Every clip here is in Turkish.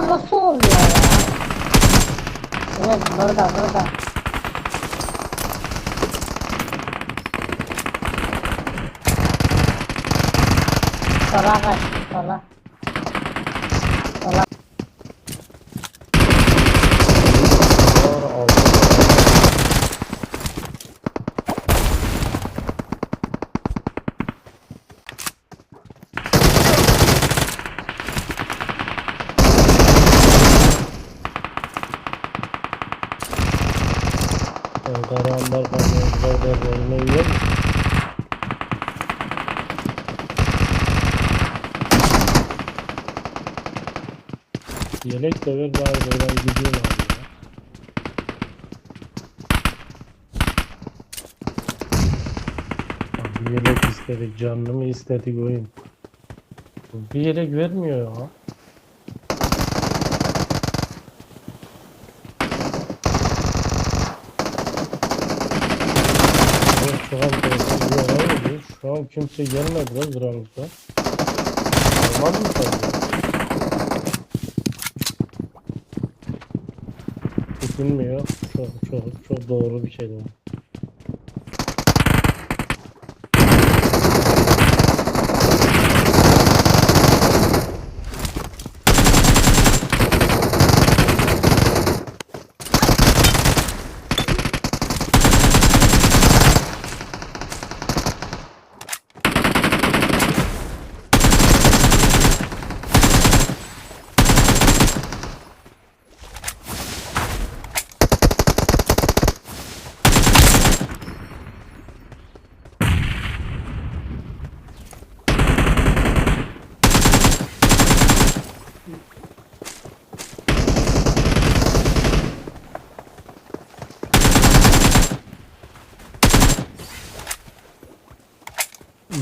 他送你了呀没问题都好了好了好了 Karanlar kamyoncularda rolüne üye mi? Yelek de ver bari buradan abi ya. Abi yelek istedik, canlı mı istedik oyun. Bir yelek vermiyor ya. Telefon bir olay. Şu an kimse gelmedi lan Granus'ta. Olmaz mı sence? Tutunmuyor. Çok çok çok doğru bir şey değil.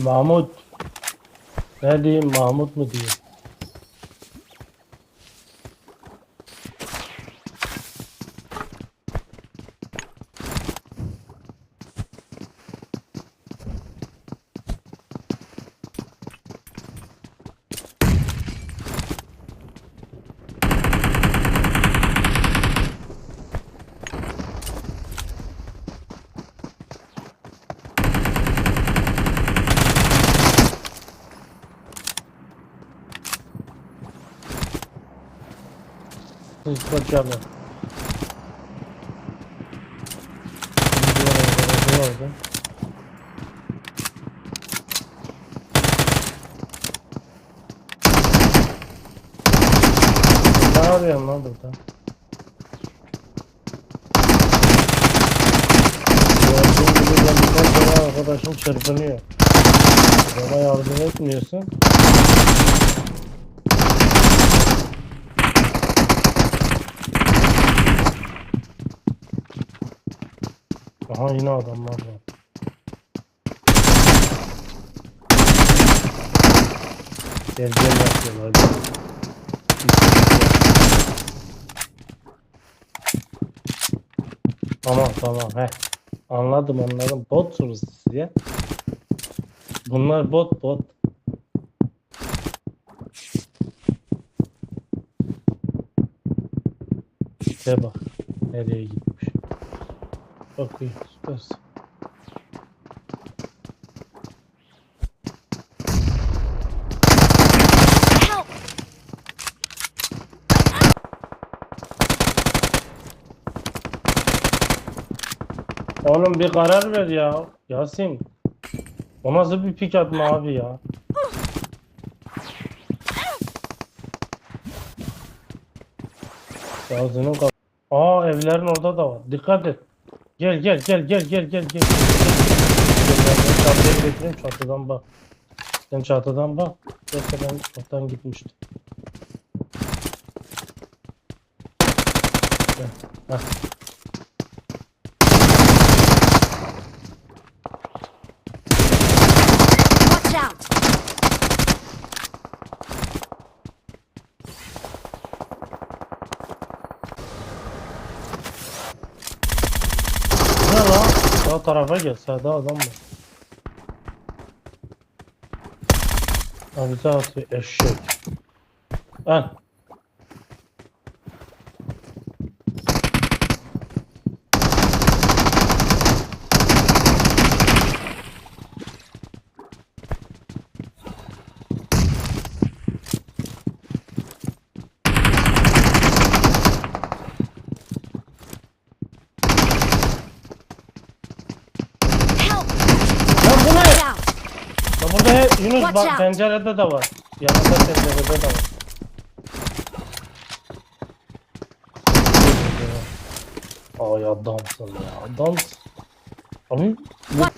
Mahmut. Ne diyeyim Mahmut mu diyeyim? Şimdi orada. Ne arıyorsun lan burada? Gördüğün gibi geldikten sonra arkadaşım çırpınıyor. Bana yardım etmiyorsun. Aha yine adamlar var. Gel yapıyorlar. Tamam tamam he. Anladım anladım. Botsunuz siz ya. Bunlar bot bot. İşte bak. Nereye gitmiş. Çok iyi. Oğlum bir karar ver ya. Yasin. O nasıl bir pik atma abi ya? Ağzının kap... Aa evlerin orada da var. Dikkat et. Gel gel gel gel gel gel gel. Çatıya getireyim çatıdan bak. Sen çatıdan bak. Yoksa ben çoktan gitmiştim. Gel. Heh. Ne lan? Sağ tarafa gel. Sağda adam var. Abi bize atıyor eşek. Al. Yunus Watch bak out. pencerede de var. Yanında pencerede de var. Ay adamsın ya adamsın. Abi What?